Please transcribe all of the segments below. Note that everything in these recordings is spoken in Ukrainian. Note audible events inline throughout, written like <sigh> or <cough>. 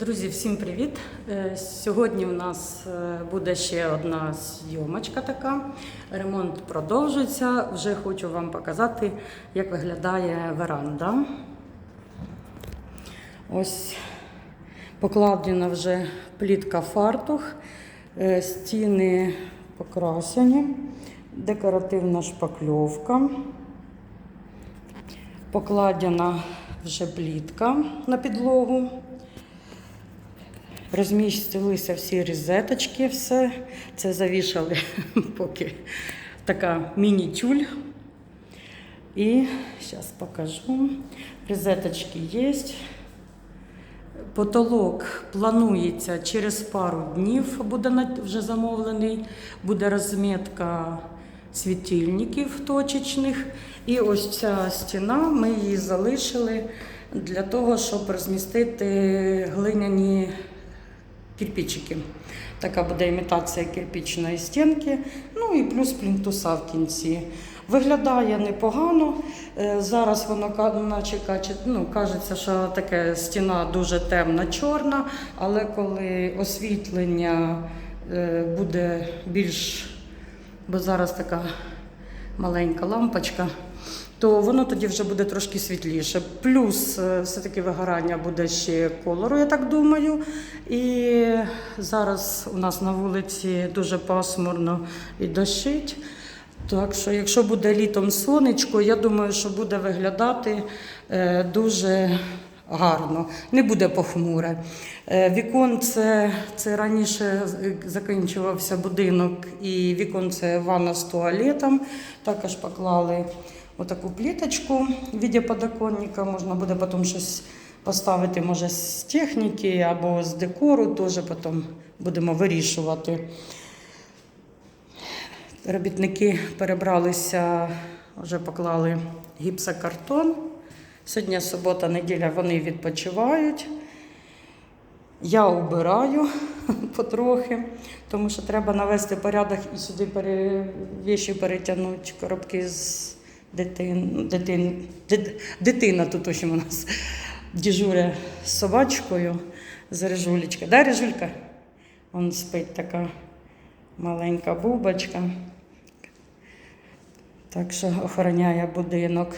Друзі, всім привіт! Е, Сьогодні у нас е, буде ще одна зйомочка така. Ремонт продовжується. Вже хочу вам показати, як виглядає веранда. Ось покладена вже плітка фартух, е, стіни покрасені, декоративна шпакльовка. Покладена вже плітка на підлогу. Розмістилися всі розеточки, все. Це завішали <laughs> поки така міні-тюль. І зараз покажу. Розеточки є. Потолок планується через пару днів, буде вже замовлений. Буде розмітка світильників точечних. І ось ця стіна, ми її залишили для того, щоб розмістити глиняні кирпичики. Така буде імітація кирпічної стінки, ну і плюс плінтуса в кінці. Виглядає непогано. Е, Зараз воно наче ну, кажеться, що таке стіна дуже темна, чорна, але коли освітлення е, буде більш, бо зараз така маленька лампочка, то воно тоді вже буде трошки світліше. Плюс е, все-таки вигорання буде ще кольору, я так думаю. І зараз у нас на вулиці дуже пасмурно і дощить. Так що, якщо буде літом сонечко, я думаю, що буде виглядати е, дуже гарно, не буде похмуре. Е, Віконце це раніше закінчувався будинок, і віконце ванна з туалетом. Також поклали отаку пліточку в віді подоконника. Можна буде потім щось поставити, може, з техніки або з декору, теж потім будемо вирішувати. Робітники перебралися, вже поклали гіпсокартон. Сьогодні субота, неділя, вони відпочивають. Я убираю <laughs> потрохи, тому що треба навести порядок і сюди пере... віші перетягнути коробки з дитин. Дитин... дит- Дитина тут ось у нас дежуря з собачкою з Режулечка. Да, Режулька? Вон спить така маленька бубочка. Так що охороняє будинок.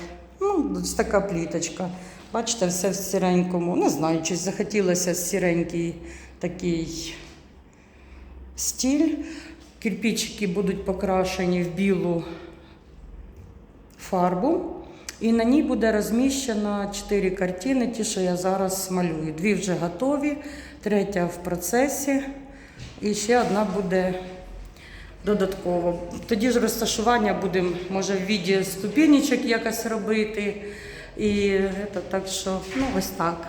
Ну, ось така пліточка. Бачите, все в сіренькому. Не знаю, чи захотілося сіренький такий стіль. Кирпичики будуть покрашені в білу фарбу. І на ній буде розміщено чотири картини, ті, що я зараз малюю. Дві вже готові, третя в процесі. І ще одна буде додатково. Тоді ж розташування будемо, може, в віді ступінічок якось робити. І це, так що, ну, ось так.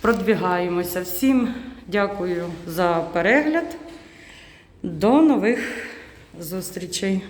Продвігаємося. Всім дякую за перегляд. До нових зустрічей.